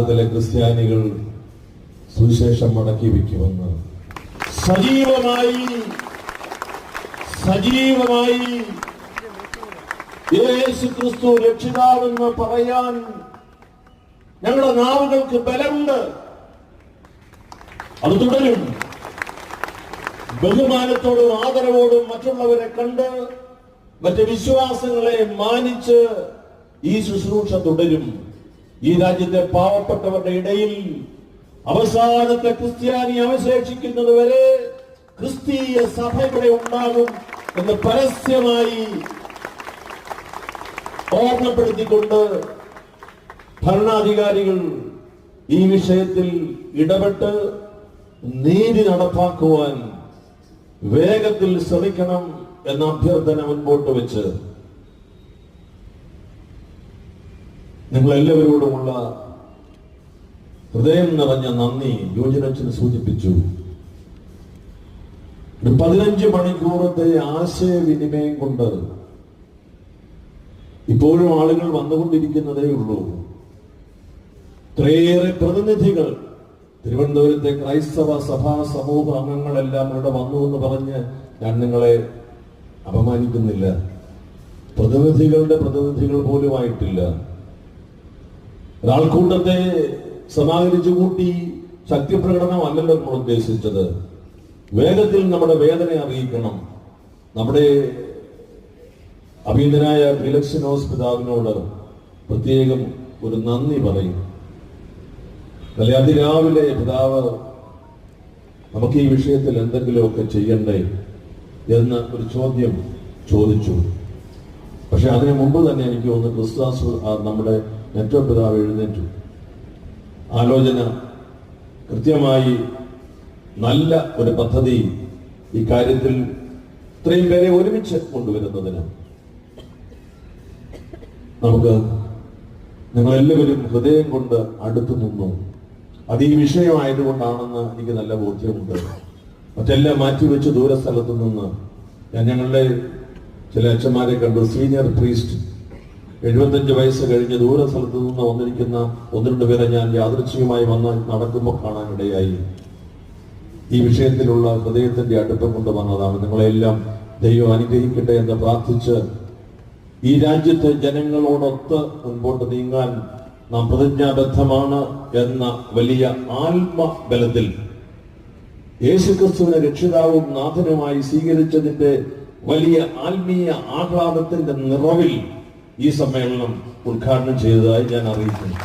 കേരളത്തിലെ ക്രിസ്ത്യാനികൾ സുവിശേഷം മടക്കി വയ്ക്കുമെന്ന്. സജീവമായി സജീവമായി യേശു ക്രിസ്തു രക്ഷിതാവെന്ന് പറയാൻ ഞങ്ങളുടെ നാവുകൾക്ക് ബലമുണ്ട്. അത് തുടരും. ബഹുമാനത്തോടും ആദരവോടും മറ്റുള്ളവരെ കണ്ട് മറ്റ് വിശ്വാസങ്ങളെ മാനിച്ച് ഈ ശുശ്രൂഷ തുടരും. ഈ രാജ്യത്തെ പാവപ്പെട്ടവരുടെ ഇടയിൽ അവസാനത്തെ ക്രിസ്ത്യാനി അവശേഷിക്കുന്നത് വരെ ക്രിസ്തീയ സഭ ഇവിടെ ഉണ്ടാകും എന്ന് പരസ്യമായി ഓർമ്മപ്പെടുത്തിക്കൊണ്ട് ഭരണാധികാരികൾ ഈ വിഷയത്തിൽ ഇടപെട്ട് നീതി നടപ്പാക്കുവാൻ വേഗത്തിൽ ശ്രമിക്കണം എന്ന അഭ്യർത്ഥന മുൻപോട്ട് വെച്ച് നിങ്ങൾ എല്ലാവരോടുമുള്ള ഹൃദയം നിറഞ്ഞ നന്ദി യോജനച്ചിന് സൂചിപ്പിച്ചു. ഒരു പതിനഞ്ച് മണിക്കൂറത്തെ ആശയവിനിമയം കൊണ്ട് ഇപ്പോഴും ആളുകൾ വന്നുകൊണ്ടിരിക്കുന്നതേ ഉള്ളൂ. ഇത്രയേറെ പ്രതിനിധികൾ തിരുവനന്തപുരത്തെ ക്രൈസ്തവ സഭാ സമൂഹ അംഗങ്ങളെല്ലാം ഇവിടെ വന്നു എന്ന് പറഞ്ഞ് ഞാൻ നിങ്ങളെ അപമാനിക്കുന്നില്ല. പ്രതിനിധികളുടെ പ്രതിനിധികൾ പോലും ആയിട്ടില്ല ഒരാൾക്കൂട്ടത്തെ സമാഹരിച്ചു കൂട്ടി ശക്തിപ്രകടനമല്ലല്ലോ നമ്മൾ ഉദ്ദേശിച്ചത്. വേഗത്തിൽ നമ്മുടെ വേദന അറിയിക്കണം. നമ്മുടെ അഭീതനായ ഫിലക്സിനോസ് പിതാവിനോട് പ്രത്യേകം ഒരു നന്ദി പറയും. അല്ലെ അതിരാവിലെ പിതാവ് നമുക്ക് ഈ വിഷയത്തിൽ എന്തെങ്കിലുമൊക്കെ ചെയ്യണ്ടേ എന്ന് ഒരു ചോദ്യം ചോദിച്ചു. പക്ഷെ അതിനു മുമ്പ് തന്നെ എനിക്ക് തോന്നുന്നു ക്രിസ്താസ് നമ്മുടെ നെറ്റോ പിതാവ് എഴുന്നേറ്റു. ആലോചന. കൃത്യമായി നല്ല ഒരു പദ്ധതി ഈ കാര്യത്തിൽ ഇത്രയും പേരെ ഒരുമിച്ച് കൊണ്ടുവരുന്നതിന്. നമുക്ക് നിങ്ങളെല്ലാവരും ഹൃദയം കൊണ്ട് അടുത്തു നിന്നു. അത് ഈ വിഷയമായതുകൊണ്ടാണെന്ന് എനിക്ക് നല്ല ബോധ്യമുണ്ട്. മറ്റെല്ലാം മാറ്റിവെച്ച് ദൂരസ്ഥലത്ത് നിന്ന് ഞാൻ ഞങ്ങളുടെ ചില അച്ഛന്മാരെ കണ്ടു. സീനിയർ പ്രീസ്റ്റ് എഴുപത്തഞ്ച് വയസ്സ് കഴിഞ്ഞ് ദൂര സ്ഥലത്ത് നിന്ന് വന്നിരിക്കുന്ന ഒന്ന് രണ്ട് പേരെ ഞാൻ യാദൃച്ഛികമായി വന്ന് നടക്കുമ്പോൾ കാണാനിടയായി. ഈ വിഷയത്തിലുള്ള ഹൃദയത്തിന്റെ അടുപ്പം കൊണ്ട് വന്നതാണ്. നിങ്ങളെല്ലാം ദൈവം അനുഗ്രഹിക്കട്ടെ എന്ന് പ്രാർത്ഥിച്ച് ഈ രാജ്യത്തെ ജനങ്ങളോടൊത്ത് മുൻപോട്ട് നീങ്ങാൻ നാം പ്രതിജ്ഞാബദ്ധമാണ് എന്ന വലിയ ആത്മബലത്തിൽ യേശുക്രിസ്തുവിനെ രക്ഷിതാവും നാഥനുമായി സ്വീകരിച്ചതിന്റെ വലിയ ആത്മീയ ആഹ്ലാദത്തിന്റെ നിറവിൽ ഈ സമ്മേളനം ഉദ്ഘാടനം ചെയ്തതായി ഞാൻ അറിയിക്കുന്നു.